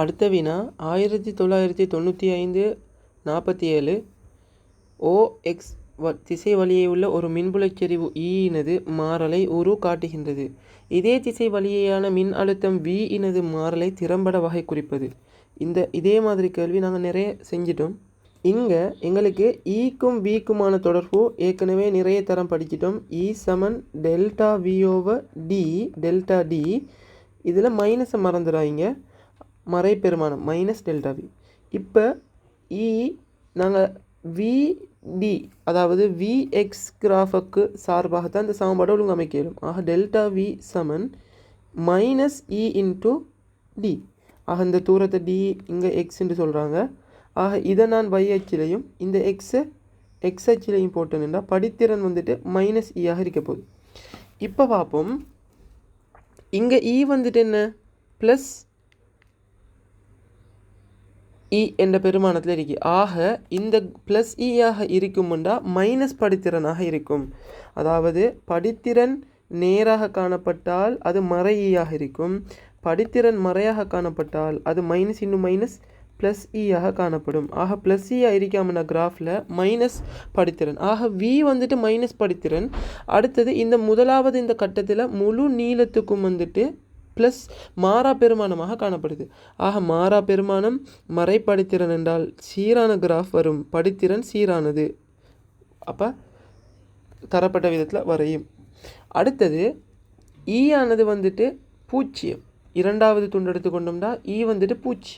அடுத்த வினா ஆயிரத்தி தொள்ளாயிரத்தி தொண்ணூற்றி ஐந்து நாற்பத்தி ஏழு. ஓஎக்ஸ் வ திசை வழியே உள்ள ஒரு மின்புலச் செறிவு ஈயினது e மாறலை உரு காட்டுகின்றது. இதே திசை வழியேயான மின் அழுத்தம் வி இனது மாறலை திறம்பட வகை குறிப்பது. இந்த இதே மாதிரி கேள்வி நாங்கள் நிறைய செஞ்சிட்டோம். இங்கே எங்களுக்கு e ஈக்கும் விக்குமான தொடர்பு ஏற்கனவே நிறைய தரம் படிச்சிட்டோம். இ சமன் delta V over T delta T இதில் மைனஸை மறந்துடாங்க மறை பெருமானம் மைனஸ் டெல்டா வி இப்போ இ e, நாங்கள் விடி அதாவது விஎக்ஸ் கிராஃபுக்கு சார்பாகத்தான் இந்த சமன்பாடு ஒழுங்கமைக்க இயலும் ஆக டெல்டா வி சமன் மைனஸ் இ இன்ட்டு டி ஆக இந்த தூரத்தை டி இங்கே எக்ஸ்ன்னு சொல்கிறாங்க ஆக இதை நான் வை அச்சிலையும் இந்த எக்ஸை எக்ஸ் அச்சிலையும் போட்டேன்னா படித்திறன் வந்துட்டு மைனஸ் இயாக e இருக்க போகுது. இப்போ பார்ப்போம் இங்கே இ e வந்துட்டு என்ன? ப்ளஸ் இ என்ற பெருமானத்தில் இருக்கு. ஆக இந்த ப்ளஸ் இயாக e இருக்கும்ண்டா மைனஸ் படித்திறனாக இருக்கும். அதாவது படித்திறன் நேராக காணப்பட்டால் அது மறைஇயாக e இருக்கும். படித்திறன் மறையாக காணப்பட்டால் அது மைனஸ் இன்னும் மைனஸ் ப்ளஸ் இயாக காணப்படும். ஆக ப்ளஸ் இயாக இருக்காமனா கிராஃபில் மைனஸ் படித்திறன். ஆக வி வந்துட்டு மைனஸ் படித்திறன். அடுத்தது இந்த முதலாவது இந்த கட்டத்தில் முழு நீளத்துக்கும் வந்துட்டு ப்ளஸ் மாறா பெருமானமாக காணப்படுது. ஆக மாறா பெருமானம் மறைப்படித்திறன் என்றால் சீரான கிராஃப் வரும். படித்திறன் சீரானது. அப்போ தரப்பட்ட விதத்தில் வரையும். அடுத்தது ஈ ஆனது வந்துட்டு பூச்சியம். இரண்டாவது துண்டு எடுத்துக்கொண்டோம்னா ஈ e வந்துட்டு பூச்சி.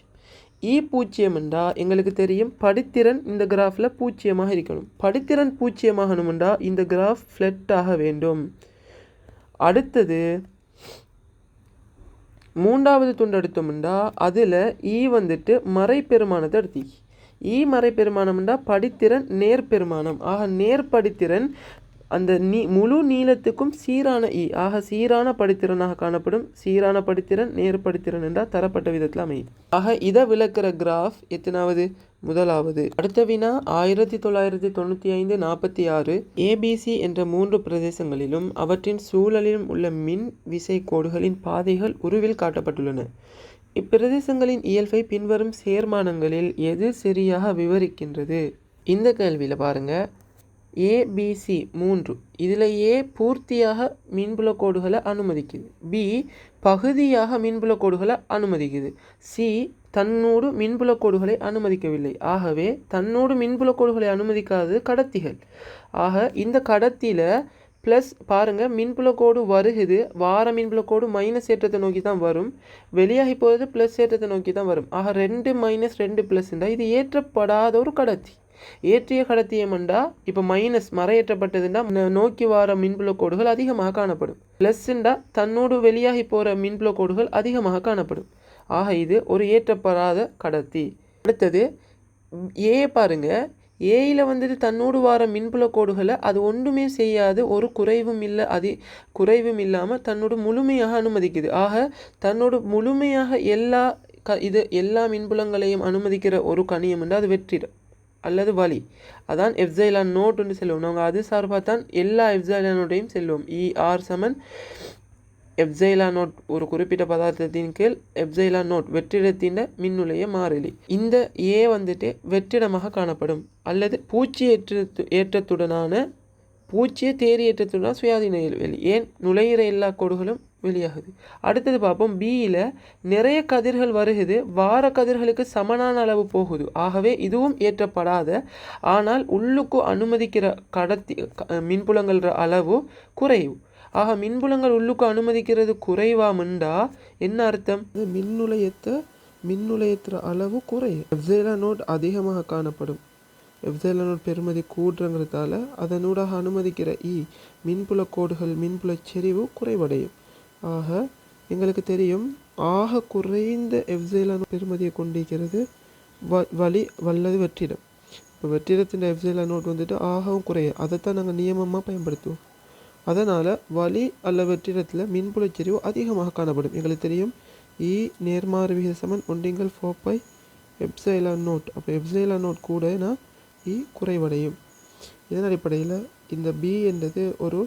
ஈ பூச்சியம் என்றால் எங்களுக்கு தெரியும் படித்திறன் இந்த கிராஃபில் பூச்சியமாக இருக்கணும். படித்திறன் பூஜ்ஜியமாகணுமெண்டா இந்த கிராஃப் ஃப்ளட்டாக வேண்டும். அடுத்தது மூன்றாவது துண்டு எடுத்தோம்னா அதில் ஈ e வந்துட்டு மறைப்பெருமானத்தை எடுத்தி ஈ e மறைப்பெருமானம்னா படித்திறன் நேர்பெருமானம் ஆக நேர்படித்திறன் அந்த நீ முழு நீளத்துக்கும் சீரான இ ஆக சீரான படித்திறனாக காணப்படும் சீரான படித்திறன் நேர்படித்திறன் என்றால் தரப்பட்ட விதத்தில் அமையும். ஆக இதை விளக்குற கிராஃப் எத்தனாவது? முதலாவது. அடுத்த வினா ஆயிரத்தி தொள்ளாயிரத்தி தொண்ணூற்றி ஐந்து நாற்பத்தி ஆறு. ஏபிசி என்ற மூன்று பிரதேசங்களிலும் அவற்றின் சூழலிலும் உள்ள மின் விசை கோடுகளின் பாதைகள் உருவில் காட்டப்பட்டுள்ளன. இப்பிரதேசங்களின் இயல்பை பின்வரும் சேர்மானங்களில் எது சரியாக விவரிக்கின்றது? இந்த கேள்வியில் பாருங்கள் ஏபிசி மூன்று. இதில் ஏ பூர்த்தியாக மின்புல கோடுகளை அனுமதிக்குது. பி பகுதியாக மின்புல கோடுகளை அனுமதிக்குது. சி தன்னோடு மின்புல கோடுகளை அனுமதிக்கவில்லை. ஆகவே தன்னோடு மின்புல கோடுகளை அனுமதிக்காதது கடத்திகள். ஆக இந்த கடத்தியில் ப்ளஸ் பாருங்கள் மின்புல கோடு வருகுது வார மின்புல கோடு மைனஸ் ஏற்றத்தை நோக்கி தான் வரும். வெளியாகி போகிறது ப்ளஸ் ஏற்றத்தை நோக்கி தான் வரும். ஆக ரெண்டு மைனஸ் ரெண்டு ப்ளஸ் இது ஏற்றப்படாத ஒரு கடத்தி. ஏற்றிய கடத்தியம் கடத்தியமண்டா? இப்போ மைனஸ் மறையேற்றப்பட்டதுண்டா? நோக்கி வர மின்புல கோடுகள் அதிகமாக காணப்படும். ப்ளஸ்ண்டா தன்னோடு வெளியாகி போகிற மின்புல கோடுகள் அதிகமாக காணப்படும். ஆக இது ஒரு ஏற்றப்படாத கடத்தி. அடுத்தது ஏ பாருங்க. ஏயில் வந்துட்டு தன்னோடு வார மின்புல கோடுகளை அது ஒன்றுமே செய்யாது. ஒரு குறைவும் இல்லை அதி குறைவும் இல்லாமல் தன்னோடு முழுமையாக அனுமதிக்குது. ஆக தன்னோடு முழுமையாக எல்லா க இது எல்லா மின்புலங்களையும் அனுமதிக்கிற ஒரு கணியம் வந்து அது வெற்றிடம். அல்லது வலி. அதான் எஃப்சைலான் நோட் ஒன்று செல்வோம் நாங்கள் அது சார்பாக தான் எல்லா எஃப்சைலானோடையும் செல்வோம் இ ஆர் சமன் எப்சைலா நோட் ஒரு குறிப்பிட்ட பதார்த்தத்தின் கீழ் எப்சைலா நோட் வெற்றிடத்தின் மின்னுலைய மாறிலி. இந்த ஏ வந்துட்டு வெற்றிடமாக காணப்படும். அல்லது பூச்சி ஏற்ற ஏற்றத்துடனான பூச்சிய தேரி ஏற்றத்துடன் சுயாதீன வெளி ஏன்? நுழையிற எல்லா கோடுகளும் வெளியாகுது. அடுத்தது பார்ப்போம். பியில் நிறைய கதிர்கள் வருகுது வார கதிர்களுக்கு சமனான அளவு போகுது. ஆகவே இதுவும் ஏற்றப்படாத ஆனால் உள்ளுக்கு அனுமதிக்கிற கடத்தி மின்புலங்கள்ற அளவு குறைவு. ஆக மின்புலங்கள் உள்ளுக்கு அனுமதிக்கிறது குறைவா குறைவாமண்டா? என்ன அர்த்தம்? மின்னுலையத்தை மின்னுலையத்துற அளவு குறையும். எப்சைலா நோட் அதிகமாக காணப்படும். எப்சைலா நோட் பெருமதி கூடுறங்கிறதால அதனூடாக அனுமதிக்கிற இ மின்புல கோடுகள் மின்புல செறிவு குறைவடையும். ஆக எங்களுக்கு தெரியும் ஆக குறைந்த எப்சைலான பெருமதியை கொண்டிருக்கிறது வ வழி வல்லது வெற்றிடம். இப்போ வெற்றிடத்தின் எப்சைலா நோட் வந்துட்டு ஆகவும் குறையும் அதைத்தான் நாங்கள் நியமமாக பயன்படுத்துவோம். அதனால் வலி அல்ல வெற்றிடத்தில் மின்புலச்செறிவு அதிகமாக காணப்படும். எங்களுக்கு தெரியும் இ நேர்மாறு விகித சமன் ஒன்றிங்கள் ஃபோர் பை எப்சைலா நோட் அப்போ எப்சைலா நோட் கூடனா இ குறைவடையும். இதன் அடிப்படையில் இந்த பி என்றது ஒரு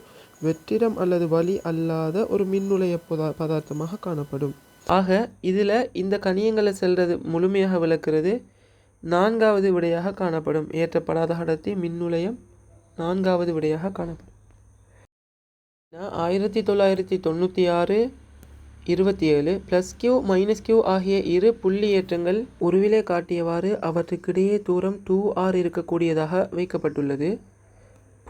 வெற்றிடம் அல்லது வலி அல்லாத ஒரு மின்னுலைய பதா பதார்த்தமாக காணப்படும். ஆக இதில் இந்த கணியங்களை செல்றது முழுமையாக விளக்குறது நான்காவது விடையாக காணப்படும். ஏற்றப்படாத அடர்த்தி மின்னுலையம் நான்காவது விடையாக காணப்படும். ஆயிரத்தி தொள்ளாயிரத்தி தொண்ணூற்றி ஆறு இருபத்தி ஏழு ப்ளஸ் கியூ மைனஸ் கியூ ஆகிய இரு புள்ளி ஏற்றங்கள் உருவிலே காட்டியவாறு அவற்றுக்கிடையே தூரம் டூ ஆர் இருக்கக்கூடியதாக வைக்கப்பட்டுள்ளது.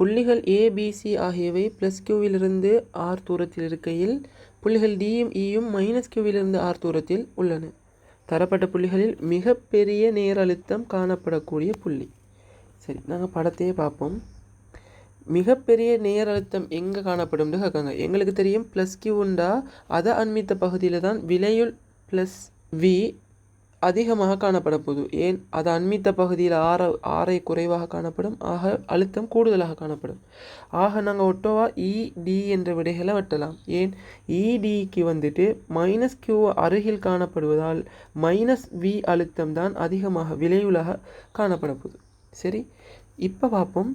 புள்ளிகள் ஏபிசி ஆகியவை ப்ளஸ் கியூவிலிருந்து ஆர் தூரத்தில் இருக்கையில் புள்ளிகள் டியும் e இயும் மைனஸ் கியூவிலிருந்து ஆர் தூரத்தில் உள்ளன. தரப்பட்ட புள்ளிகளில் மிகப்பெரிய நேர் அழுத்தம் காணப்படக்கூடிய புள்ளி. சரி நாங்கள் படத்தையே பார்ப்போம். மிகப்பெரிய நேர் அழுத்தம் எங்கே காணப்படும்னு கேட்காங்க எங்களுக்கு தெரியும் ப்ளஸ் கியூண்டா அதை அண்மித்த பகுதியில் தான் விலையுள் ப்ளஸ் வி அதிகமாக காணப்பட போகுது. ஏன்? அது அண்மித்த பகுதியில் ஆற ஆரை குறைவாக காணப்படும். ஆக அழுத்தம் கூடுதலாக காணப்படும். ஆக நாங்கள் ஒட்டோவா e, இடி என்ற விடைகளை வெட்டலாம். ஏன்? E, இடிக்கு வந்துட்டு மைனஸ் கியூ அருகில் காணப்படுவதால் மைனஸ் வி அழுத்தம் தான் அதிகமாக விளைவுலாக காணப்பட போகுது. சரி? இப்போ பார்ப்போம்.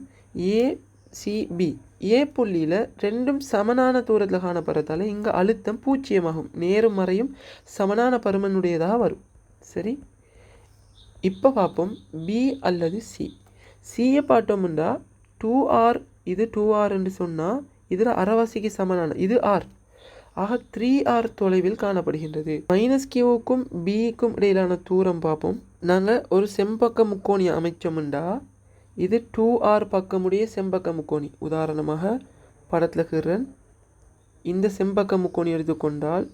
ஏசிபி ஏ புள்ளியில் ரெண்டும் சமனான தூரத்தில் காணப்படுறதால இங்கே அழுத்தம் பூச்சியமாகும் நேரும் மறையும் சமனான பருமனுடையதாக வரும். சரி. இப்போ பார்ப்போம் பி அல்லது சி சியை பார்த்தோம்னா டூ ஆர் இது டூ ஆர்ன்னு சொன்னால் இதில் அறவாசிக்கு சமனான இது ஆர் ஆக த்ரீ ஆர் தொலைவில் காணப்படுகின்றது. மைனஸ் கியூவுக்கும் பிக்கும் இடையிலான தூரம் பார்ப்போம் நாங்கள் ஒரு செம்பக்க முக்கோணி அமைச்சோம்டா இது டூ ஆர் பக்கமுடைய செம்பக்க முக்கோணி. உதாரணமாக படத்தில் கிரன் இந்த செம்பக்க முக்கோணி எடுத்துக்கொண்டால்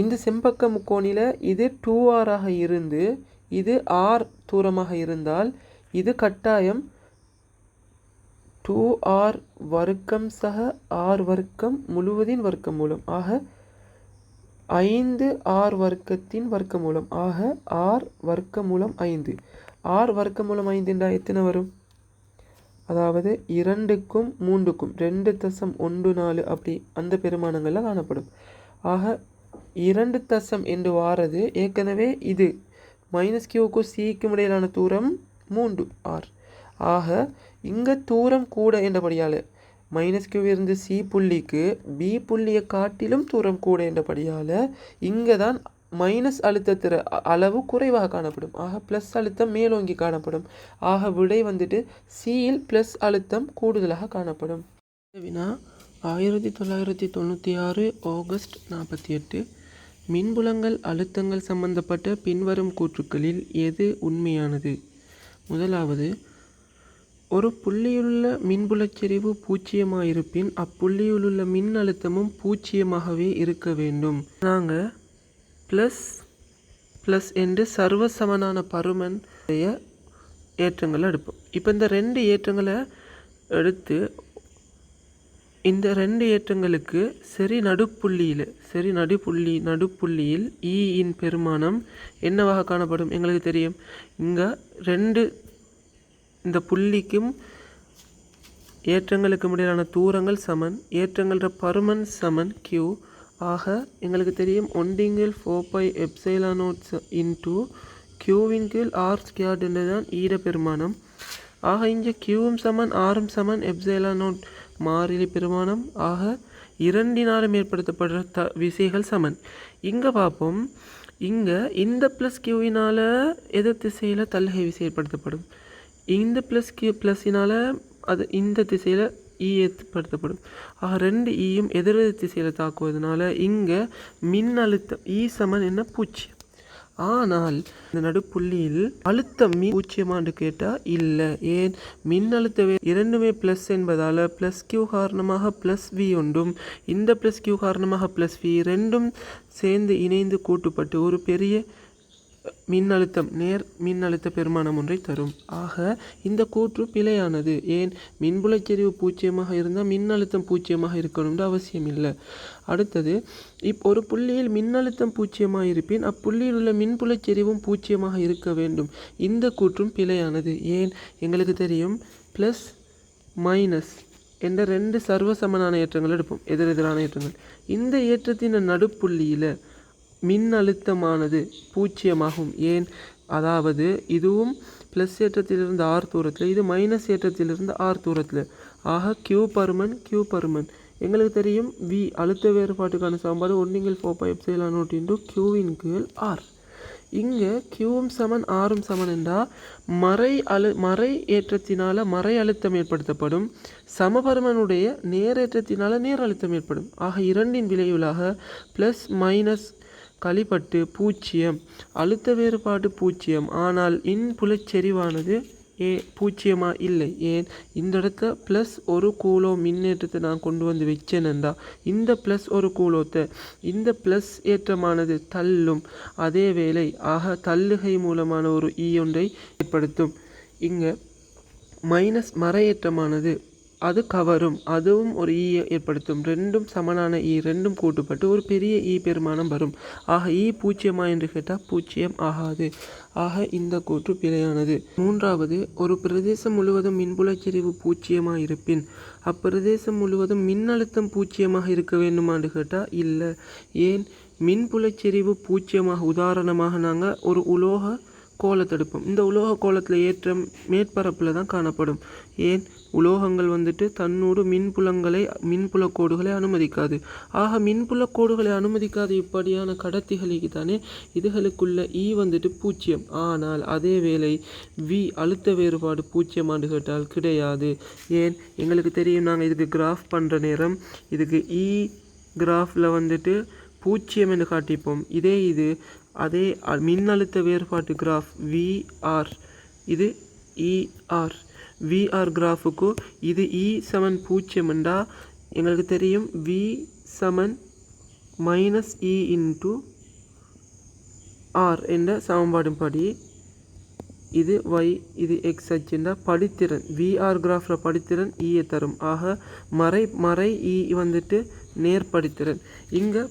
இந்த செம்பக்க முக்கோணியில் இது டூ ஆராக இருந்து இது ஆர் தூரமாக இருந்தால் இது கட்டாயம் டூ ஆர் வர்க்கம் சக ஆர் வர்க்கம் முழுவதின் வர்க்க மூலம் ஆக ஐந்து ஆர் வர்க்கத்தின் வர்க்க மூலம் ஆக ஆர் வர்க்க மூலம் ஐந்து. ஆர் வர்க்க மூலம் ஐந்து என்றால் எத்தனை வரும்? அதாவது இரண்டுக்கும் மூன்றுக்கும். ரெண்டு தசம் ஒன்று நாலு அப்படி அந்த பெருமானங்களில் காணப்படும். ஆக இரண்டு தசம் என்று வாரது. ஏற்கனவே இது மைனஸ் கியூக்கும் சிக்கும் இடையிலான தூரம் மூன்று ஆர் ஆக இங்கே தூரம் கூட என்றபடியால் மைனஸ் கியூ இருந்து சி புள்ளிக்கு பி புள்ளியை காட்டிலும் தூரம் கூட என்றபடியால் இங்கே தான் மைனஸ் அழுத்தத்திற அளவு குறைவாக காணப்படும். ஆக ப்ளஸ் அழுத்தம் மேலோங்கி காணப்படும். ஆக விடை வந்துட்டு சியில் ப்ளஸ் அழுத்தம் கூடுதலாக காணப்படும். வினா ஆயிரத்தி தொள்ளாயிரத்தி தொண்ணூற்றி ஆறு ஆகஸ்ட் நாற்பத்தி எட்டு. மின்புலங்கள் அழுத்தங்கள் சம்பந்தப்பட்ட பின்வரும் கூற்றுக்களில் எது உண்மையானது? முதலாவது ஒரு புள்ளியுள்ள மின்புலச்செறிவு பூஜ்ஜியமாயிருப்பின் அப்புள்ளியிலுள்ள மின் அழுத்தமும் பூஜ்ஜியமாகவே இருக்க வேண்டும். நாங்கள் ப்ளஸ் ப்ளஸ் என்று சர்வசமனான பருமன் ஏற்றங்களை எடுப்போம். இப்போ இந்த ரெண்டு ஏற்றங்களை எடுத்து இந்த ரெண்டு ஏற்றங்களுக்கு சரி நடுப்புள்ளியில் சரி நடுப்புள்ளி நடுப்புள்ளியில் ஈயின் பெருமானம் என்னவாக காணப்படும் எங்களுக்கு தெரியும். இங்கே ரெண்டு இந்த புள்ளிக்கும் ஏற்றங்களுக்கு இடையிலான தூரங்கள் சமன் ஏற்றங்கள பருமன் சமன் கியூ ஆக எங்களுக்கு தெரியும் ஒண்டிங்கில் four pi epsilon noughts into கியூவின் கீழ் ஆர் ஸ்கியார்ட் என்றுதான் ஈட பெருமானம் ஆக இங்கே கியூவும் சமன் ஆறும் சமன் எப்சைலா நோட் மாறிலி பெருமானம் ஆக இரண்டினாலும் ஏற்படுத்தப்படுற த விசைகள் சமன். இங்கே பார்ப்போம் இங்கே இந்த ப்ளஸ் கியூவினால் எதிர் திசையில் தள்ளுகை விசை ஏற்படுத்தப்படும். இந்த ப்ளஸ் கியூ ப்ளஸ்ஸினால் அது இந்த திசையில் இ e ஏற்படுத்தப்படும். ஆக ரெண்டு e ஈயும் எதிரெதிர் திசையில் தாக்குவதனால இங்கே மின் அழுத்தம் ஈ e சமன் என்ன? பூஜ்ஜியம் ஆனால் இந்த நடுப்புள்ளியில் அழுத்தம் மீ பூஜ்ஜியமான்னு கேட்டால் இல்லை. ஏன்? மின் அழுத்த இரண்டுமே ப்ளஸ் என்பதால் ப்ளஸ் கியூ காரணமாக ப்ளஸ் வி ஒன்றும் இந்த ப்ளஸ் கியூ காரணமாக ப்ளஸ் வி ரெண்டும் சேர்ந்து இணைந்து கூட்டுப்பட்டு ஒரு பெரிய மின்னழுத்தம் நேர் மின்னழுத்த பெருமானம் ஒன்றை தரும். ஆக இந்த கூற்று பிழையானது. ஏன்? மின்புலச்செறிவு பூஜ்ஜியமாக இருந்தால் மின்னழுத்தம் பூஜ்ஜியமாக இருக்கணும்னு அவசியம் இல்லை அடுத்தது இப் ஒரு புள்ளியில் மின்னழுத்தம் பூஜ்ஜியமாக இருப்பின் அப்புள்ளியில் உள்ள மின்புலச்செறிவும் பூஜ்ஜியமாக இருக்க வேண்டும். இந்த கூற்றும் பிழையானது. ஏன்? எங்களுக்கு தெரியும். ப்ளஸ் மைனஸ் என்ற ரெண்டு சர்வசமனான ஏற்றங்கள் எடுப்போம். எதிரெதிரான ஏற்றங்கள். இந்த ஏற்றத்தின் நடுப்புள்ளியில் மின்னழுத்தமானது பூஜ்ஜியமாகும். ஏன்? அதாவது இதுவும் ப்ளஸ் ஏற்றத்திலிருந்து ஆர் தூரத்தில் இது மைனஸ் ஏற்றத்திலிருந்து ஆர் தூரத்தில். ஆக கியூ பருமன் கியூ பருமன். எங்களுக்கு தெரியும் வி அழுத்த வேறுபாட்டுக்கான சமன்பாடு ஒன்றிங்கில் four pi epsilon nought into கியூவின் கீழ் ஆர் இங்கே கியூவும் சமன் ஆறும் சமன் என்றால் மறை அழு மறை ஏற்றத்தினால் மறை அழுத்தம் ஏற்படுத்தப்படும். சமபருமனுடைய நேரேற்றத்தினால் நேர் அழுத்தம் ஏற்படும். ஆக இரண்டின் விளைவுகளாக ப்ளஸ் மைனஸ் களிப்பட்டு பூஜ்ஜியம் அழுத்த வேறுபாடு பூஜ்ஜியம் ஆனால் இன் புலச்செறிவானது ஏ பூச்சியமாக இல்லை. ஏன்? இந்த இடத்த ப்ளஸ் ஒரு கூலோ மின்னேற்றத்தை நான் கொண்டு வந்து வச்சேனண்டா இந்த ப்ளஸ் ஒரு கூலோத்தை இந்த ப்ளஸ் ஏற்றமானது தள்ளும். அதே வேளை ஆக தள்ளுகை மூலமான ஒரு ஈ ஒன்றை ஏற்படுத்தும். இங்கே மைனஸ் மறையேற்றமானது அது கவரும் அதுவும் ஒரு ஈ ஏற்படுத்தும். ரெண்டும் சமனான ஈ ரெண்டும் கூட்டுப்பட்டு ஒரு பெரிய ஈ பெருமானம் வரும். ஆக ஈ பூச்சியமா என்று கேட்டால் பூச்சியம் ஆகாது. ஆக இந்த கூற்று பிழையானது. மூன்றாவது ஒரு பிரதேசம் முழுவதும் மின்புலச்சரிவு பூச்சியமாக இருப்பின் அப்பிரதேசம் முழுவதும் மின்னழுத்தம் பூச்சியமாக இருக்க வேண்டுமான்னு கேட்டால் இல்லை. ஏன்? மின்புலச்செறிவு பூச்சியமாக உதாரணமாக நாங்கள் ஒரு உலோக கோலத்தடுப்பம். இந்த உலோக கோலத்தில் ஏற்றம் மேற்பரப்பில் தான் காணப்படும். ஏன்? உலோகங்கள் வந்துட்டு தன்னோடு மின்புலங்களை மின்புல கோடுகளை அனுமதிக்காது. ஆக மின்புல கோடுகளை அனுமதிக்காத இப்படியான கடத்திகளுக்கு தானே இதுகளுக்குள்ள ஈ வந்துட்டு பூஜ்ஜியம் ஆனால் அதே வேளை வி அழுத்த வேறுபாடு பூஜ்ஜியமான்னு கேட்டால் கிடையாது. ஏன்? எங்களுக்கு தெரியும் நாங்கள் இதுக்கு கிராஃப் பண்ணுற நேரம் இதுக்கு e இ கிராஃபில் வந்துட்டு பூஜ்ஜியம் என்று காட்டிப்போம். இதே இது அதே மின்னழுத்த வேறுபாட்டு கிராஃப் விஆர் இது இஆர் விஆர் கிராஃபுக்கு இது இ சமன் பூஜ்ஜியம் எங்களுக்கு தெரியும் வி சமன் மைனஸ் இ இன்ட்டு ஆர் என்ற சமன்பாடுபடி இது ஒய் இது எக்ஸ் அச்சுண்டா படித்திறன். விஆர் கிராஃபில் படித்திறன் e ஈயை தரும். ஆக மறை மறை இ வந்துட்டு நேர் படித்திறன். இங்கே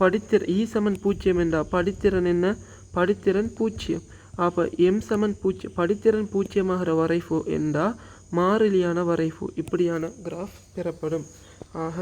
படித்திற இ சமன் பூஜ்ஜியம் என்றா படித்திறன் என்ன? படித்திறன் பூஜ்ஜியம் அப்போ எம் சமன் பூஜ்ஜியம் படித்திறன் பூஜ்ஜியமாகிற வரைஃபு என்றால் மாறிலியான வரைஃபு இப்படியான கிராஃப் பெறப்படும். ஆக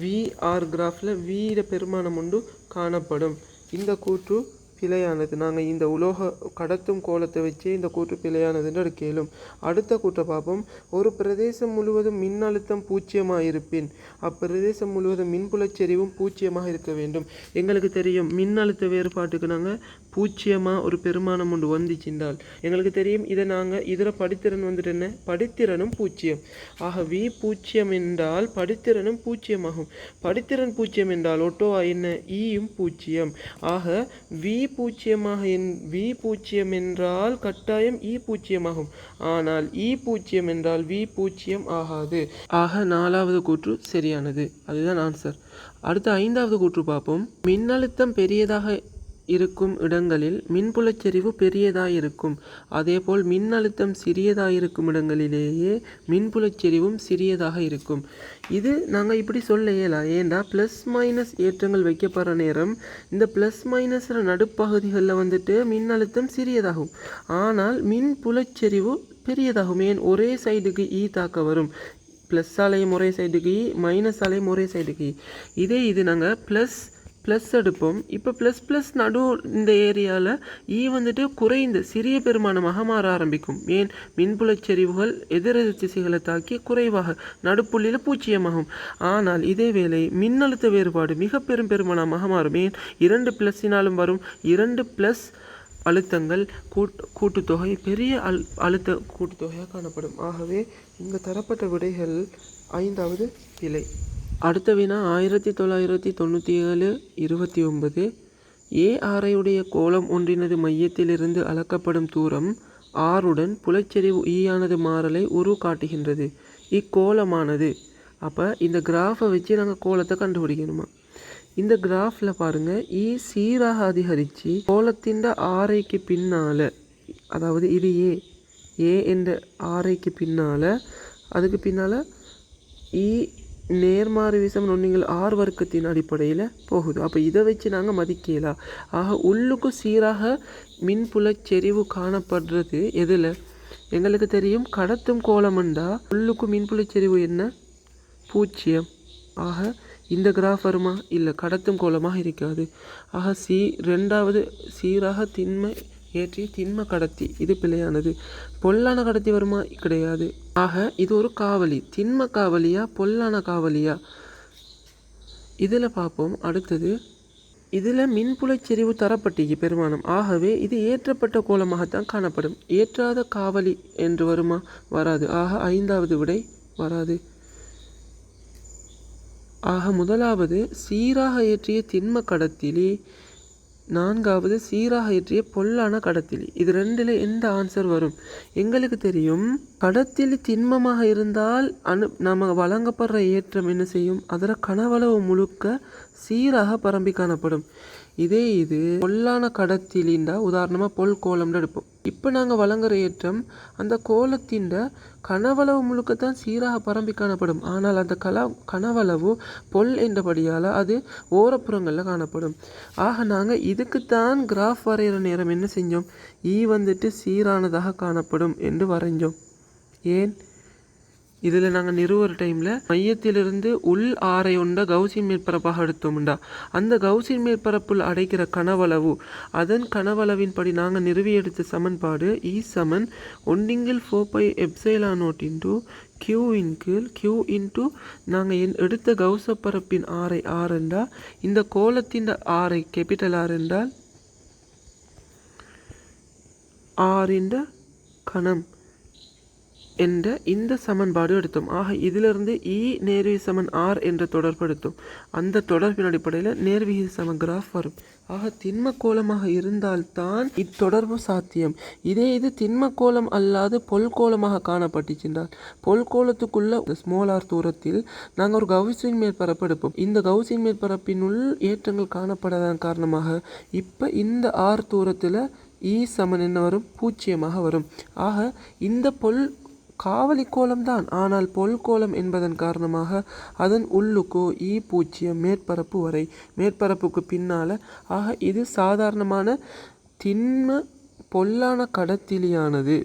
விஆர் கிராஃபில் வீட பெருமானம் உண்டு காணப்படும். இந்த கூற்று பிழையானது. நாங்கள் இந்த உலோக கடத்தும் கோலத்தை வச்சு இந்த கூற்று பிழையானதுன்னு கேளும். அடுத்த கூற்றை பார்ப்போம். ஒரு பிரதேசம் முழுவதும் மின்னழுத்தம் பூச்சியமாக இருப்பின் அப்பிரதேசம் முழுவதும் மின்புலச்செறிவும் பூச்சியமாக இருக்க வேண்டும். எங்களுக்கு தெரியும் மின்னழுத்த வேறுபாட்டுக்கு நாங்கள் பூச்சியமாக ஒரு பெருமானம் ஒன்று வந்துச்சுண்டால் எங்களுக்கு தெரியும் இதை நாங்கள் இதில் படித்திறன் வந்துட்டு என்ன? படித்திறனும் பூச்சியம். ஆக வி பூச்சியம் என்றால் படித்திறனும் பூச்சியமாகும். படித்திறன் பூச்சியம் என்றால் ஒட்டோவா என்ன? ஈயும் பூச்சியம். ஆக வி பூச்சியமாக என் வி பூச்சியம் என்றால் கட்டாயம் ஈ பூச்சியமாகும். ஆனால் ஈ பூச்சியம் என்றால் வி பூச்சியம் ஆகாது. ஆக நாலாவது கூற்று சரியானது. அதுதான் ஆன்சர் அடுத்து ஐந்தாவது கூற்று பார்ப்போம். மின்னழுத்தம் பெரியதாக இருக்கும் இடங்களில் மின்புலச் செறிவு பெரியதாக இருக்கும் அதேபோல் மின்னழுத்தம் சிறியதாக இருக்கும் இடங்களிலேயே மின்புலச் செறிவும் சிறியதாக இருக்கும் இது நாங்கள் இப்படி சொல்ல இயலா. ஏண்டா? ப்ளஸ் மைனஸ் ஏற்றங்கள் வைக்கப்படுற நேரம் இந்த ப்ளஸ் மைனஸில் நடுப்பகுதிகளில் வந்துட்டு மின்னழுத்தம் சிறியதாகும். ஆனால் மின்புலச் செறிவு பெரியதாகும். ஏன்? ஒரே சைடுக்கு ஈ e தாக்க வரும். ப்ளஸ் ஆலையும் ஒரே சைடுக்கு ஈ மைனஸ் ஆலையும் ஒரே சைடுக்கு e. இதே இது நாங்கள் ப்ளஸ் ப்ளஸ் எடுப்போம். இப்போ ப்ளஸ் ப்ளஸ் நடு இந்த ஏரியாவில் ஈ e வந்துட்டு குறைந்து சிறிய பெருமானமாக மாற ஆரம்பிக்கும். ஏன்? மின்புலச் செறிவுகள் எதிரெதிர் திசைகளை தாக்கி குறைவாக நடுப்புள்ளியில் பூச்சியமாகும் ஆனால் இதே வேளை மின்னழுத்த வேறுபாடு மிக பெரும் பெருமானமாக மாறும் ஏன்? இரண்டு ப்ளஸ்ஸினாலும் வரும். இரண்டு ப்ளஸ் அழுத்தங்கள் கூட்டு கூட்டுத்தொகை பெரிய அழு அழுத்த கூட்டுத்தொகையாக காணப்படும். ஆகவே இங்கு தரப்பட்ட விடைகள் ஐந்தாவது பிழை அடுத்த வினா ஆயிரத்தி தொள்ளாயிரத்தி தொண்ணூற்றி ஏழு இருபத்தி ஒன்பது ஏ கோலம் ஒன்றினது மையத்திலிருந்து அளக்கப்படும் தூரம் ஆறுடன் புலச்செறிவு ஈயானது e மாறலை உரு காட்டுகின்றது. இக்கோலமானது அப்போ இந்த கிராஃபை வச்சு நாங்கள் கோலத்தை கண்டுபிடிக்கணுமா? இந்த கிராஃபில் பாருங்கள் ஈ e சீராக அதிகரித்து கோலத்தின் ஆரைக்கு பின்னால் அதாவது இது ஏ ஏ என்ற ஆரைக்கு பின்னால் அதுக்கு பின்னால் இ e நேர்மாறு விசம் நீங்கள் ஆர் வர்க்கத்தின் அடிப்படையில் போகுது. அப்போ இதை வச்சு நாங்கள் மதிக்கலாம் ஆக உள்ளுக்கு சீராக மின்புல செறிவு காணப்படுறது எதில்? எங்களுக்கு தெரியும் கடத்தும் கோலமண்டா உள்ளுக்கு மின்புல செறிவு என்ன? பூஜ்ஜியம் ஆக இந்த கிராஃப் வருமா? இல்லை கடத்தும் கோலமாக இருக்காது. ஆக சீ ரெண்டாவது சீராக திண்மை ஏற்றிய திண்ம கடத்தி. இது பிழையானது. பொல்லான கடத்தி வருமா? கிடையாது. ஆக இது ஒரு காவலி. திண்ம காவலியா? பொல்லான காவலியா? இதில் பார்ப்போம். அடுத்தது இதில் மின்புலச் செறிவு தரப்பட்டிக்கு பெருமானம். ஆகவே இது ஏற்றப்பட்ட கோலமாகத்தான் காணப்படும். ஏற்றாத காவலி என்று வருமா? வராது. ஆக ஐந்தாவது விடை வராது. ஆக முதலாவது சீராக ஏற்றிய திண்ம கடத்திலே நான்காவது சீராக இயற்றிய பொல்லான கடத்திலி. இது ரெண்டில் எந்த ஆன்சர் வரும்? எங்களுக்கு தெரியும். கடத்திலி திண்மமாக இருந்தால் அனு நம்ம வழங்கப்படுற ஏற்றம் என்ன செய்யும்? அதில் கனவளவு முழுக்க சீராக பரம்பி காணப்படும். இதே இது பொல்லான கடத்திலிண்டா உதாரணமாக பொல் கோலம்னு எடுப்போம். இப்போ நாங்கள் வழங்குற ஏற்றம் அந்த கோலத்தின் கனவளவு முழுக்கத்தான் சீராக பரம்பி காணப்படும். ஆனால் அந்த கல கனவளவு பொல் என்றபடியால் அது ஓரப்புறங்களில் காணப்படும். ஆக நாங்கள் இதுக்குத்தான் கிராஃப் வரைகிற நேரம் என்ன செஞ்சோம்? ஈ வந்துட்டு சீரானதாக காணப்படும் என்று வரைஞ்சோம். ஏன்? இதில் நாங்கள் நிறுவுற டைமில் மையத்திலிருந்து உள் ஆரை உண்ட கவுசின் மேற்பரப்பாக எடுத்தோம்டா. அந்த கவுசின் மேற்பரப்புள் அடைக்கிற கனவளவு அதன் கனவளவின்படி நாங்கள் நிறுவி எடுத்த சமன்பாடு இ சமன் ஒன்றிங்கில் four pi epsilon nought into Q இன் கீழ் கியூ இன்டூ நாங்கள் என் எடுத்த கவுசப்பரப்பின் ஆரை ஆர் என்றால் இந்த கோலத்தின் ஆரை கேபிட்டல் ஆர் என்றால் ஆறின்ற கணம். என்ற இந்த சமன்பாடு எடுத்தோம். ஆக இதிலிருந்து e இ நேர்விகி சமன் ஆர் என்ற தொடர்பு எடுத்தோம் அந்த தொடர்பின் அடிப்படையில் நேர்விகி சம கிராஃப் வரும். ஆக திண்ம கோலமாக இருந்தால்தான் இத்தொடர்பு சாத்தியம். இதே இது திண்ம கோலம் அல்லாது பொல்கோலமாக காணப்பட்டுச்சென்றால் பொல்கோலத்துக்குள்ள ஸ்மால் ஆர் தூரத்தில் நாங்கள் ஒரு கவுசின் மேற்பரப்பு எடுப்போம். இந்த கவுசின் மேற்பரப்பினுள் ஏற்றங்கள் காணப்படாதன் காரணமாக இப்போ இந்த ஆர் தூரத்தில் ஈ e சமன் என்ன வரும்? பூஜ்ஜியமாக வரும். ஆக இந்த பொல் காவலி கோலம்தான் ஆனால் பொல்கோலம் என்பதன் காரணமாக அதன் உள்ளுக்கோ ஈ பூஜ்ஜியம் மேற்பரப்பு வரை. மேற்பரப்புக்கு பின்னால் ஆக இது சாதாரணமான திண்ம பொல்லான கடத்திலியானது.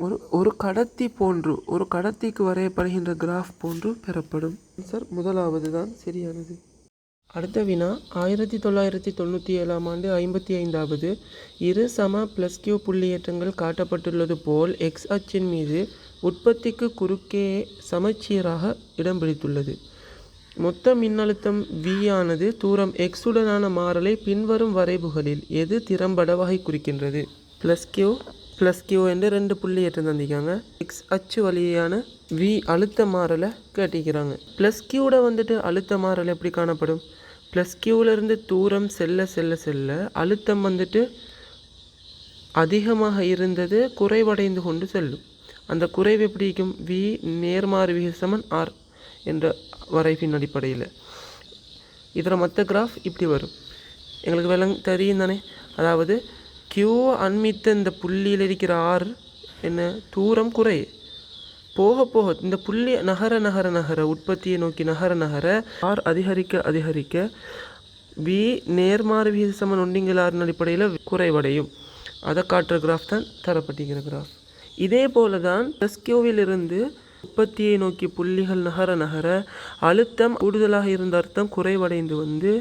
ஒரு ஒரு கடத்தி போன்று ஒரு கடத்திக்கு வரையப்படுகின்ற கிராஃப் போன்று பெறப்படும். சார் முதலாவது தான் சரியானது. அடுத்த வினா ஆயிரத்தி தொள்ளாயிரத்தி தொண்ணூற்றி ஏழாம் ஆண்டு ஐம்பத்தி ஐந்தாவது இரு சம ப்ளஸ் கியூ புள்ளியேற்றங்கள் காட்டப்பட்டுள்ளது போல் எக்ஸ் அச்சின் மீது உற்பத்திக்கு குறுக்கே சமச்சீராக இடம் பிடித்துள்ளது. மொத்த மின்னழுத்தம் V ஆனது தூரம் x உடனான மாறலை பின்வரும் வரைவுகளில் எது திறம்பட வகை குறிக்கின்றது? ப்ளஸ் கியூ ப்ளஸ் கியூ என்று ரெண்டு புள்ளி எட்டு தந்திக்காங்க எக்ஸ் அச்சு வழியான வி அழுத்த மாறலை கேட்டிக்கிறாங்க. ப்ளஸ் கியூட வந்துட்டு அழுத்த மாறல் எப்படி காணப்படும்? ப்ளஸ் கியூவிலேருந்து தூரம் செல்ல செல்ல செல்ல அழுத்தம் வந்துட்டு அதிகமாக இருந்தது குறைவடைந்து கொண்டு செல்லும். அந்த குறைவு எப்படி இருக்கும் வி நேர்மாறு விகிசமன் ஆர் என்ற வரைவின் அடிப்படையில். இதில் மற்ற கிராஃப் இப்படி வரும். எங்களுக்கு விளங் தெரியும் தானே? அதாவது கியூ அண்மித்த இந்த புள்ளியில் இருக்கிற ஆர் என்ன? தூரம் குறை. போக போக இந்த புள்ளி நகர நகர நகர உற்பத்தியை நோக்கி நகர நகர ஆர் அதிகரிக்க அதிகரிக்க வி நேர்மாறு விகித சமன் ஒன்றிங்கள் அடிப்படையில் குறைவடையும். அதை காட்டுற கிராஃப் தான் தரப்பட்டிருக்கிற கிராஃப் இதே போல தான் டெஸ்கியோவிலிருந்து உற்பத்தியை நோக்கி புள்ளிகள் நகர நகர அழுத்தம் கூடுதலாக இருந்த அர்த்தம் குறைவடைந்து வந்து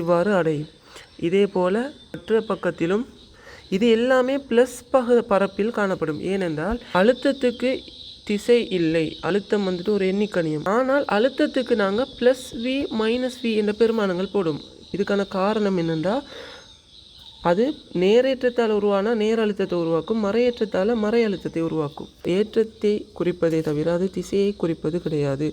இவ்வாறு அடையும். இதே போல் மற்ற பக்கத்திலும் இது எல்லாமே ப்ளஸ் பக பரப்பில் காணப்படும். ஏனென்றால் அழுத்தத்துக்கு திசை இல்லை. அழுத்தம் வந்துட்டு ஒரு எண்ணிக்கணியம். ஆனால் அழுத்தத்துக்கு நாங்கள் ப்ளஸ் வி மைனஸ் வி என்ற பெருமானங்கள் போடும். இதுக்கான காரணம் என்னென்றால் அது நேரேற்றத்தால் உருவான நேர அழுத்தத்தை உருவாக்கும் மறையேற்றத்தால் மறை அழுத்தத்தை உருவாக்கும். ஏற்றத்தை குறிப்பதே தவிர அது திசையை குறிப்பது கிடையாது.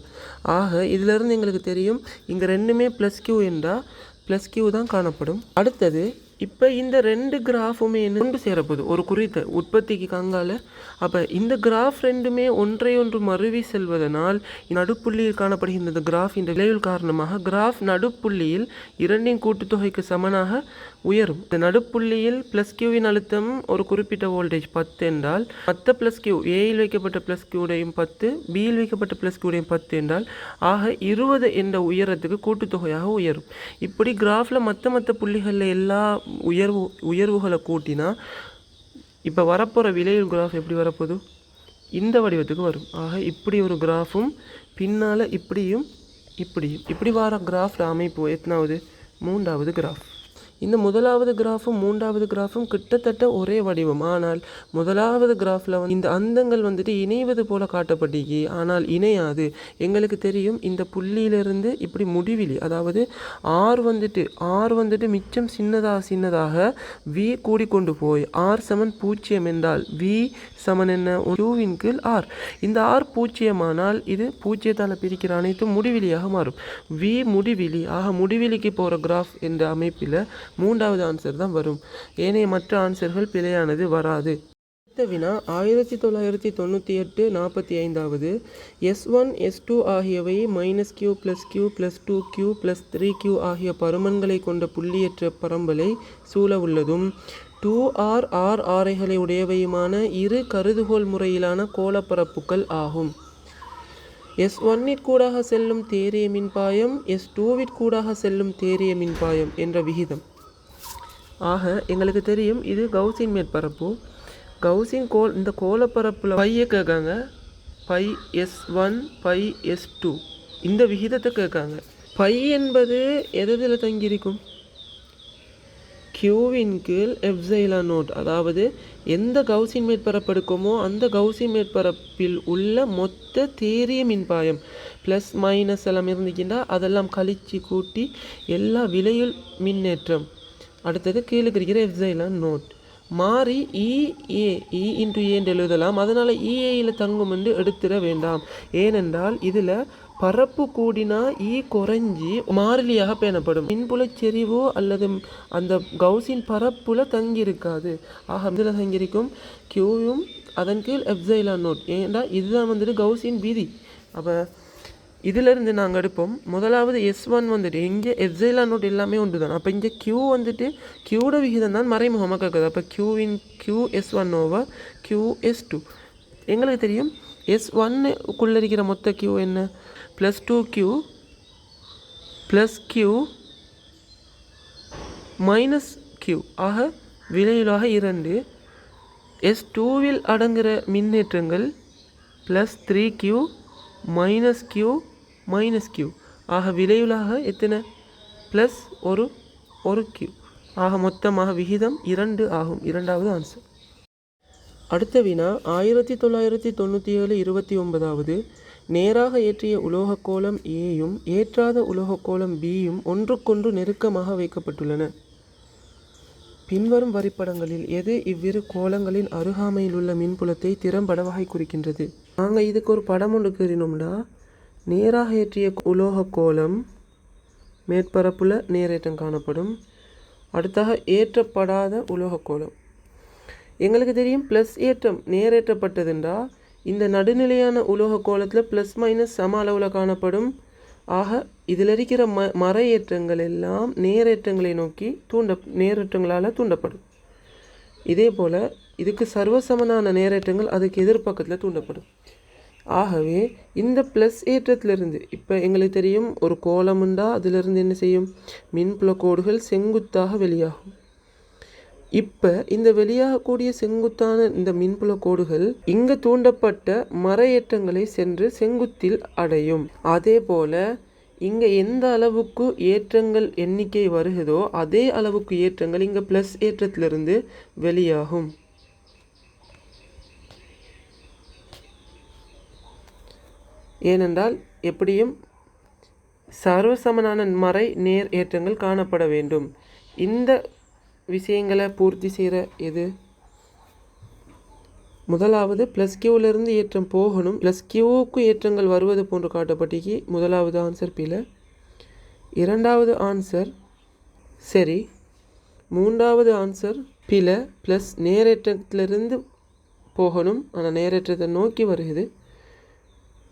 ஆக இதிலிருந்து எங்களுக்கு தெரியும் இங்கே ரெண்டுமே ப்ளஸ் கியூ என்றால் ப்ளஸ் கியூ தான் காணப்படும். அடுத்தது இப்போ இந்த ரெண்டு கிராஃபுமே என்ன கொண்டு சேரப்போகுது? ஒரு குறித்த உற்பத்திக்கு கங்கால. அப்போ இந்த கிராஃப் ரெண்டுமே ஒன்றை ஒன்று மருவி செல்வதனால் நடுப்புள்ளியில் காணப்படுகின்ற இந்த கிராஃப் இந்த விளைவில் காரணமாக கிராஃப் நடுப்புள்ளியில் இரண்டின் கூட்டுத்தொகைக்கு சமனாக உயரும். இந்த நடுப்புள்ளியில் ப்ளஸ் கியூவின் அழுத்தம் ஒரு குறிப்பிட்ட வோல்டேஜ் பத்து என்றால் மற்ற ப்ளஸ் கியூ ஏயில் வைக்கப்பட்ட ப்ளஸ் கியூடையும் பத்து பியில் வைக்கப்பட்ட ப்ளஸ் கியூடையும் பத்து என்றால் ஆக இருபது என்ற உயரத்துக்கு கூட்டுத்தொகையாக உயரும். இப்படி கிராஃபில் மற்ற மற்ற புள்ளிகளில் எல்லா உயர்வு உயர்வுகளை கூட்டினா இப்போ வரப்போகிற விலையில் கிராஃப் எப்படி வரப்போகுது? இந்த வடிவத்துக்கு வரும். ஆக இப்படி ஒரு கிராஃபும் பின்னால் இப்படியும் இப்படியும். இப்படி வர கிராஃப் அமைப்பு எத்தனாவது? மூன்றாவது கிராஃப் இந்த முதலாவது கிராஃபும் மூன்றாவது கிராஃபும் கிட்டத்தட்ட ஒரே வடிவம். ஆனால் முதலாவது கிராஃபில் வந்து இந்த அந்தங்கள் வந்துட்டு இணைவது போல காட்டப்பட்டிருக்கு. ஆனால் இணையாது. எங்களுக்கு தெரியும் இந்த புள்ளியிலிருந்து இப்படி முடிவிலி அதாவது ஆர் வந்துட்டு ஆர் வந்துட்டு மிச்சம் சின்னதாக சின்னதாக வி கூடிக்கொண்டு போய் ஆர் சமன் பூஜ்ஜியம் என்றால் வி சமன் என்ன? யூவின் கீழ் ஆர் இந்த ஆர் பூஜ்ஜியமானால் இது பூஜ்ஜியத்தால் பிரிக்கிற அனைத்தும் முடிவிலியாக மாறும். வி முடிவிலி ஆக முடிவிலிக்கு போகிற கிராஃப் என்ற அமைப்பில் மூன்றாவது ஆன்சர் தான் வரும். ஏனைய மற்ற ஆன்சர்கள் பிழையானது வராது. அடுத்த வினா ஆயிரத்தி தொள்ளாயிரத்தி தொண்ணூற்றி எட்டு நாற்பத்தி ஐந்தாவது. எஸ் ஒன் எஸ் டூ ஆகியவை minus Q plus Q plus two Q plus three Q ஆகிய பருமன்களை கொண்ட புள்ளியற்ற பரம்பலை சூழ உள்ளதும். டூ ஆர் ஆர் ஆரைகளை உடையவையுமான இரு கருதுகோள் முறையிலான கோளப்பரப்புகள் ஆகும். எஸ் ஒன்னிற்கூடாக செல்லும் தேரிய மின்பாயம் எஸ் டூவிற்கூடாக செல்லும் தேரிய மின்பாயம் என்ற விகிதம். ஆக எங்களுக்கு தெரியும் இது கவுசின் மேற்பரப்பு. கவுசின் கோல் இந்த கோலப்பரப்பில் பையை கேட்காங்க. Pi S one pi S two. இந்த விகிதத்தை கேட்காங்க. பை என்பது எதில் தங்கியிருக்கும்? கியூவின் கீழ் எப்சைலா நோட். அதாவது எந்த கவுசின் மேற்பரப்பு எடுக்குமோ அந்த கவுசின் மேற்பரப்பில் உள்ள மொத்த தேரிய மின்பாயம் ப்ளஸ் மைனஸ் எல்லாம் இருந்துச்சுன்னா அதெல்லாம் கழித்து கூட்டி எல்லா விலையுள் மின்னேற்றம். அடுத்தது கீழே இருக்கிற எப்சைலான் நோட் மாறி இஏ இ ஏ என்று எழுதலாம். அதனால் இஏயில் e, தங்கும் என்று எடுத்துட வேண்டாம். ஏனென்றால் இதில் பரப்பு கூடினா ஈ குறைஞ்சி மாறிலியாக பேணப்படும். மின்புலச் செறிவோ அல்லது அந்த கவுசின் பரப்புல தங்கியிருக்காது. ஆக இதில் தங்கியிருக்கும் கியூவும் அதன் கீழ் எப்சைலா நோட் ஏன்டா இதுதான் வந்துட்டு கவுசின் வீதி. அப்போ இதிலிருந்து நாங்கள் எடுப்போம். முதலாவது எஸ் ஒன் வந்துட்டு இங்கே எப்சைலா நோட் எல்லாமே உண்டு தான் அப்போ இங்கே கியூ வந்துட்டு கியூட விகிதம் தான் மறைமுகமாக கேட்குது. அப்போ கியூவின் Q S one over Q S two எங்களுக்கு தெரியும் எஸ் ஒன்னுக்குள்ளே இருக்கிற மொத்த கியூ என்ன? Plus two Q plus Q minus Q ஆக விலையிலாக இரண்டு. எஸ் டூவில் அடங்குகிற மின்னேற்றங்கள் plus three Q minus Q minus Q ஆக விலையுலாக எத்தனை? ப்ளஸ் ஒரு ஒரு கியூ ஆக மொத்தமாக விகிதம் இரண்டு ஆகும். இரண்டாவது ஆன்சர் அடுத்த வினா ஆயிரத்தி தொள்ளாயிரத்தி தொண்ணூற்றி ஏழு இருபத்தி ஒன்பதாவது. நேராக ஏற்றிய உலோகக்கோளம் ஏயும் ஏற்றாத உலோகக்கோளம் பியும் ஒன்றுக்கொன்று நெருக்கமாக வைக்கப்பட்டுள்ளன. பின்வரும் வரிப்படங்களில் எது இவ்விரு கோலங்களின் அருகாமையில் உள்ள மின்புலத்தை திறம்பட வகை குறிக்கின்றது நாங்கள் இதுக்கு ஒரு படம் ஒன்று கேறினோம்னா நேராக ஏற்றிய உலோக கோலம் மேற்பரப்பில் நேரேற்றம் காணப்படும். அடுத்தாக ஏற்றப்படாத உலோக கோலம் எங்களுக்கு தெரியும் ப்ளஸ் ஏற்றம் நேரேற்றப்பட்டதுன்றா இந்த நடுநிலையான உலோக கோலத்தில் ப்ளஸ் மைனஸ் சம அளவில் காணப்படும். ஆக இதில் இருக்கிற ம மர ஏற்றங்கள் எல்லாம் நேரேற்றங்களை நோக்கி தூண்ட நேரேற்றங்களால் தூண்டப்படும். இதே போல் இதுக்கு சர்வசமனான நேரேற்றங்கள் அதுக்கு எதிர்ப்பக்கத்தில் தூண்டப்படும். ஆகவே இந்த ப்ளஸ் ஏற்றத்திலிருந்து இப்போ எங்களுக்கு தெரியும் ஒரு கோலமுண்டா அதிலிருந்து என்ன செய்யும்? மின்புல கோடுகள் செங்குத்தாக வெளியாகும். இப்போ இந்த வெளியாகக்கூடிய செங்குத்தான இந்த மின்புல கோடுகள் இங்கு தூண்டப்பட்ட மர ஏற்றங்களை சென்று செங்குத்தில் அடையும். அதே போல இங்கே எந்த அளவுக்கு ஏற்றங்கள் எண்ணிக்கை வருகிறதோ அதே அளவுக்கு ஏற்றங்கள் இங்கே ப்ளஸ் ஏற்றத்திலிருந்து வெளியாகும். ஏனென்றால் எப்படியும் சர்வசமனான மறை நேர் ஏற்றங்கள் காணப்பட வேண்டும். இந்த விஷயங்களை பூர்த்தி செய்கிற எது? முதலாவது ப்ளஸ் கியூவிலிருந்து ஏற்றம் போகணும். ப்ளஸ் கியூவுக்கு ஏற்றங்கள் வருவது போன்று காட்டப்பட்டிக்கு முதலாவது ஆன்சர் பில இரண்டாவது ஆன்சர் சரி. மூன்றாவது ஆன்சர் பில ப்ளஸ் நேரேற்றத்திலிருந்து போகணும். ஆனால் நேரேற்றத்தை நோக்கி வருகிறது.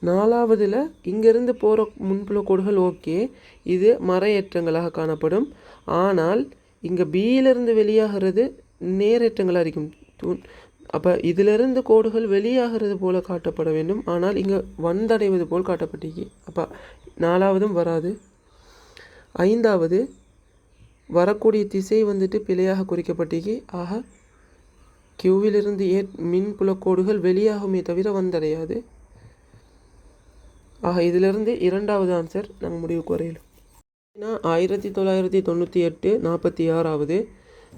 நாலாவதில் இங்கேருந்து போகிற முன்புல கோடுகள் ஓகே. இது மறையேற்றங்களாக காணப்படும். ஆனால் இங்கே பியிலிருந்து வெளியாகிறது நேரேற்றங்களாக இருக்கும் தூண் அப்போ இதிலிருந்து கோடுகள் வெளியாகிறது போல் காட்டப்பட வேண்டும். ஆனால் இங்கே வந்தடைவது போல் காட்டப்பட்டிருக்கு. அப்போ நாலாவதும் வராது. ஐந்தாவது வரக்கூடிய திசை வந்துட்டு பிழையாக குறிக்கப்பட்டிருக்கு. ஆக கியூவிலிருந்து ஏ மின் புலக்கோடுகள் வெளியாகுமே தவிர வந்தடையாது. ஆக இதிலிருந்து இரண்டாவது ஆன்சர் நம்ம முடிவுக்கு வரையிலும். வினா ஆயிரத்தி தொள்ளாயிரத்தி தொண்ணூற்றி எட்டு நாற்பத்தி ஆறாவது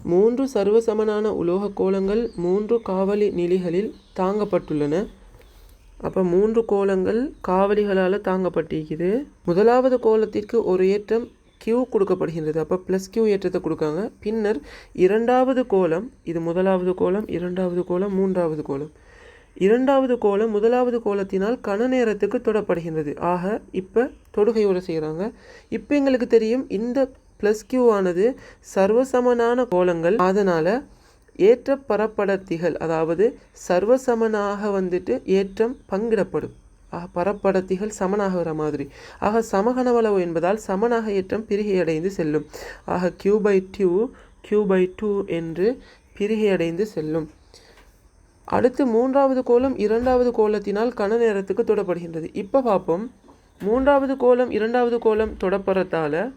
மூன்று சர்வசமனான உலோகக் கோலங்கள் மூன்று காவலி நிலைகளில் தாங்கப்பட்டுள்ளன. அப்போ மூன்று கோலங்கள் காவலிகளால் தாங்கப்பட்டிருக்குது. முதலாவது கோலத்திற்கு ஒரு ஏற்றம் கியூ கொடுக்கப்படுகின்றது. அப்போ ப்ளஸ் கியூ ஏற்றத்தை கொடுக்காங்க. பின்னர் இரண்டாவது கோலம் இது முதலாவது கோலம் இரண்டாவது கோலம் மூன்றாவது கோலம். இரண்டாவது கோலம் முதலாவது கோலத்தினால் கன நேரத்துக்கு தொடப்படுகின்றது. ஆக இப்போ தொடுகையோடு செய்கிறாங்க இப்போ எங்களுக்கு தெரியும் இந்த ப்ளஸ் கியூ ஆனது சர்வசமனான கோலங்கள் அதனால் ஏற்ற பரப்படத்திகள் அதாவது சர்வசமனாக வந்துட்டு ஏற்றம் பங்கிடப்படும். ஆக பரப்படத்திகள் சமனாக வர மாதிரி. ஆக சமகனவளவு என்பதால் சமனாக ஏற்றம் பிரிகையடைந்து செல்லும். ஆக Q by two Q by two என்று பிரிகையடைந்து செல்லும். அடுத்து மூன்றாவது கோலம் இரண்டாவது கோலத்தினால் கன நேரத்துக்கு தொடப்படுகின்றது. இப்போ பார்ப்போம் மூன்றாவது கோலம் இரண்டாவது கோலம் தொடப்படுறதால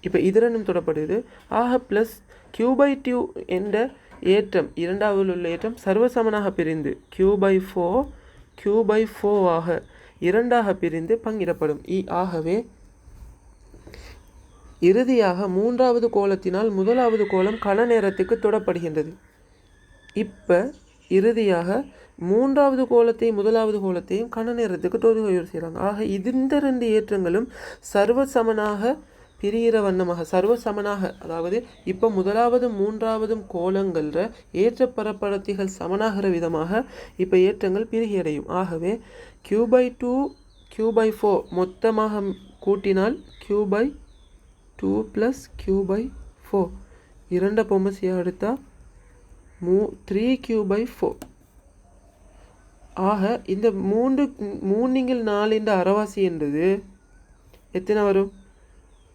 இப்போ இது ரெண்டும் தொடப்படுது. ஆக ப்ளஸ் கியூ பை டியூ என்ற ஏற்றம் இரண்டாவது உள்ள ஏற்றம் சர்வசமனாக பிரிந்து Q by four Q by ஆக இரண்டாக பிரிந்து பங்கிடப்படும். இ ஆகவே இறுதியாக மூன்றாவது கோலத்தினால் முதலாவது கோலம் கன நேரத்துக்கு தொடப்படுகின்றது. இப்போ இறுதியாக மூன்றாவது கோலத்தையும் முதலாவது கோலத்தையும் கண நேரத்துக்கு தொடுகையூர் செய்கிறாங்க ஆக இந்த ரெண்டு ஏற்றங்களும் சர்வசமனாக பிரிகிற வண்ணமாக சர்வசமனாக அதாவது இப்போ முதலாவது மூன்றாவதும் கோலங்கள்ற ஏற்ற பரப்படத்திகள் சமனாகிற விதமாக இப்போ ஏற்றங்கள் பிரிகியடையும். ஆகவே Q by two Q by four மொத்தமாக கூட்டினால் Q by two plus Q by four இரண்ட பொம்மசியாக எடுத்தால் மூ த்ரீ கியூ பை ஃபோர் ஆக இந்த மூன்று மூணிங்கில் இந்த அறவாசி என்றது எத்தனை வரும்?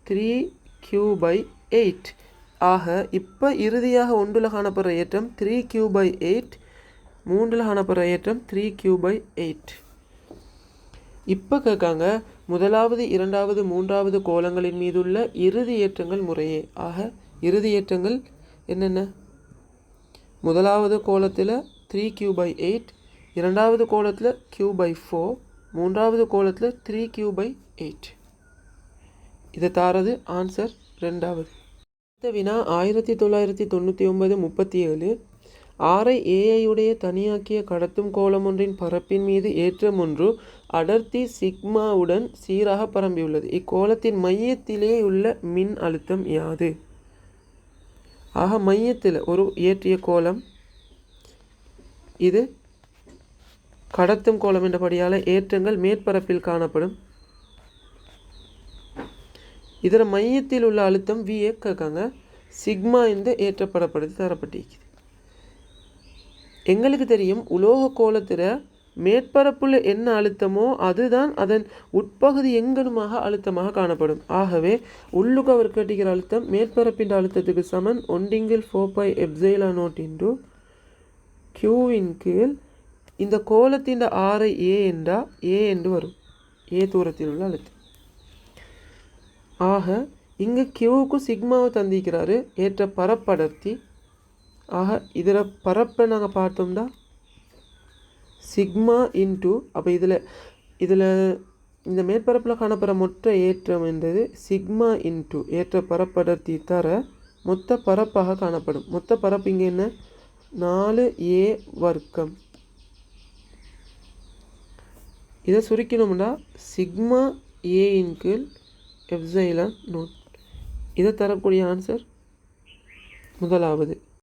த்ரீ கியூ பை எயிட் ஆக இப்போ இறுதியாக ஒன்றில் காணப்படுற ஏற்றம் த்ரீ கியூ பை எயிட் மூன்றில் காணப்படுற ஏற்றம் த்ரீ கியூ பை எயிட் இப்போ கேட்காங்க முதலாவது இரண்டாவது மூன்றாவது கோலங்களின் மீதுள்ள இறுதி ஏற்றங்கள் முறையே. ஆக இறுதி ஏற்றங்கள் என்னென்ன? முதலாவது கோலத்தில் த்ரீ கியூ பை எயிட் இரண்டாவது கோலத்தில் கியூ பை ஃபோர் மூன்றாவது கோலத்தில் த்ரீ கியூ பை எயிட் இதை தாரது ஆன்சர் ரெண்டாவது அடுத்த வினா ஆயிரத்தி தொள்ளாயிரத்தி தொண்ணூற்றி ஒன்பது முப்பத்தி ஏழு. ஆரை ஏஐயுடைய தனியாக்கிய கடத்தும் கோலம் ஒன்றின் பரப்பின் மீது ஏற்றம் ஒன்று அடர்த்தி சிக்மாவுடன் சீராக பரம்பியுள்ளது. இக்கோலத்தின் மையத்திலே உள்ள மின் அழுத்தம் யாது? ஆக மையத்தில் ஒரு இயற்றிய கோலம். இது கடத்தும் கோலம் என்றபடியால் ஏற்றங்கள் மேற்பரப்பில் காணப்படும். இதர மையத்தில் உள்ள அழுத்தம் வி கேட்காங்க சிக்மா இந்த ஏற்றப்படப்படுத்தி தரப்பட்டிருக்குது. எங்களுக்கு தெரியும் உலோக கோலத்தில் மேற்பரப்புள்ள என்ன அழுத்தமோ அதுதான் அதன் உட்பகுதி எங்கனுமாக அழுத்தமாக காணப்படும். ஆகவே உள்ளுக்கு அவர் கட்டிக்கிற அழுத்தம் மேற்பரப்பின் அழுத்தத்துக்கு சமன். ஒன்றிங்கில் four pi epsilon nought into கியூவின் கீழ் இந்த கோலத்தின் ஆரை ஏ என்றா ஏ என்று வரும். ஏ தூரத்தில் உள்ள அழுத்தம். ஆக இங்கே கியூவுக்கு சிக்மாவை தந்திக்கிறாரு ஏற்ற பரப்படர்த்தி. ஆக இதில் பரப்பை நாங்கள் பார்த்தோம்னா சிக்மா இன்டூ அப்போ இதில் இதில் இந்த மேற்பரப்பில் காணப்படுற மொத்த ஏற்றம் என்றது சிக்மா இன்டூ ஏற்ற பரப்படர்த்தி தர மொத்த பரப்பாக காணப்படும். மொத்த பரப்பு இங்கே என்ன? நாலு ஏ வர்க்கம். இதை சுருக்கணும்னா சிக்மா ஏயின் கீழ் எஃப்சைலான் நோட். இதை தரக்கூடிய ஆன்சர் முதலாவது.